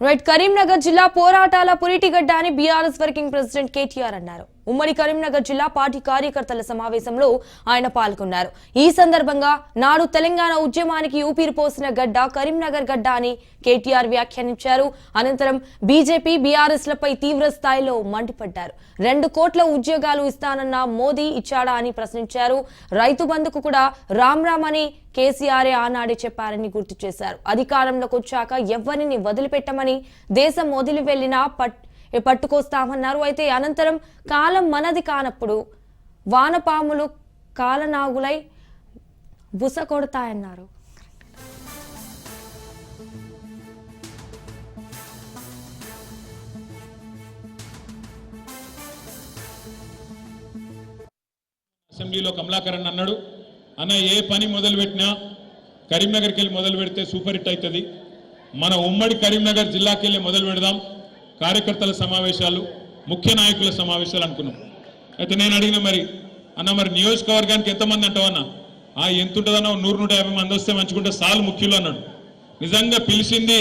Right Karimnagar జిల్లా పోరాటాల పురిటిగడ్డ అని బీఆర్ఎస్ వర్కింగ్ ప్రెసిడెంట్ కేటీఆర్ అన్నారు. ఉమ్మడి కరీంనగర్ జిల్లా పార్టీ కార్యకర్తల సమావేశంలో ఆయన పాల్గొన్నారు. ఈ సందర్భంగా నాడు తెలంగాణ ఉద్యమానికి ఊపిరి పోసిన గడ్డ కరీంనగర్ గడ్డ అని కేటీఆర్ వ్యాఖ్యానించారు. అనంతరం బీజేపీ బీఆర్ఎస్ లపై తీవ్ర స్థాయిలో మండిపడ్డారు. రెండు కోట్ల ఉద్యోగాలు ఇస్తానన్న మోదీ ఇచ్చాడా అని ప్రశ్నించారు. రైతు బంధుకు కూడా రామ్ రామ్ అని కేసీఆరే ఆనాడే చెప్పారని గుర్తు చేశారు. అధికారంలోకి వచ్చాక ఎవరిని వదిలిపెట్టమని దేశం వదిలి వెళ్ళినా పట్ పట్టుకొస్తామన్నారు. అయితే అనంతరం కాలం మనది కానప్పుడు వానపాములు కాలనాగులై బుస కొడతాయన్నారు అసెంబ్లీలో కమలాకరణ్ అన్నాడు అన్న ఏ పని మొదలు పెట్టినా కరీంనగర్కి వెళ్ళి మొదలు పెడితే సూపర్ హిట్ అవుతుంది. మన ఉమ్మడి కరీంనగర్ జిల్లాకి వెళ్ళి మొదలు పెడదాం కార్యకర్తల సమావేశాలు ముఖ్య నాయకుల సమావేశాలు అనుకున్నాం. అయితే నేను అడిగిన మరి అన్న మరి నియోజకవర్గానికి ఎంతమంది అంటావన్నా ఆ ఎంత ఉంటుందన్నా నూరు నూట యాభై మంది వస్తే మంచుకుంటే సాలు ముఖ్యులు అన్నాడు. నిజంగా పిలిచింది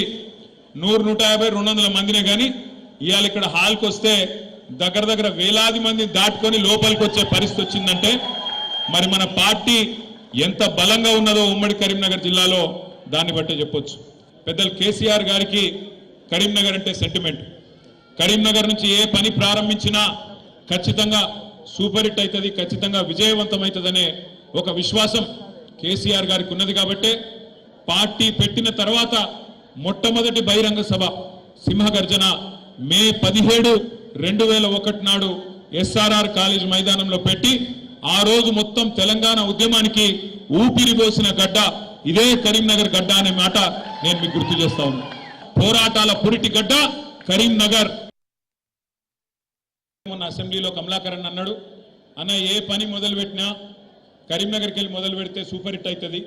నూరు నూట యాభై రెండు వందల మందినే కానీ ఇవాళ ఇక్కడ హాల్కి వస్తే దగ్గర దగ్గర వేలాది మంది దాటుకొని లోపలికి వచ్చే పరిస్థితి వచ్చిందంటే మరి మన పార్టీ ఎంత బలంగా ఉన్నదో ఉమ్మడి కరీంనగర్ జిల్లాలో దాన్ని బట్టే చెప్పొచ్చు. పెద్దలు కేసీఆర్ గారికి కరీంనగర్ అంటే సెంటిమెంట్ కరీంనగర్ నుంచి ఏ పని ప్రారంభించినా ఖచ్చితంగా సూపర్ హిట్ అవుతుంది ఖచ్చితంగా విజయవంతమవుతుందనే ఒక విశ్వాసం కేసీఆర్ గారికి ఉన్నది కాబట్టే పార్టీ పెట్టిన తర్వాత మొట్టమొదటి బహిరంగ సభ సింహగర్జన మే పదిహేడు రెండు వేల ఒకటి నాడు ఎస్ఆర్ఆర్ కాలేజ్ మైదానంలో పెట్టి ఆ రోజు మొత్తం తెలంగాణ ఉద్యమానికి ఊపిరి పోసిన గడ్డ ఇదే కరీంనగర్ గడ్డ అనే మాట నేను మీకు గుర్తు చేస్తా ఉన్నా. పోరాటాల పురిటి గడ్డ కరీంనగర్. మొన్న అసెంబ్లీలో కమలాకరణ్ అన్నాడు అన్న ఏ పని మొదలు పెట్టినా కరీంనగర్కి వెళ్ళి మొదలు పెడితే సూపర్ హిట్ అవుతుంది.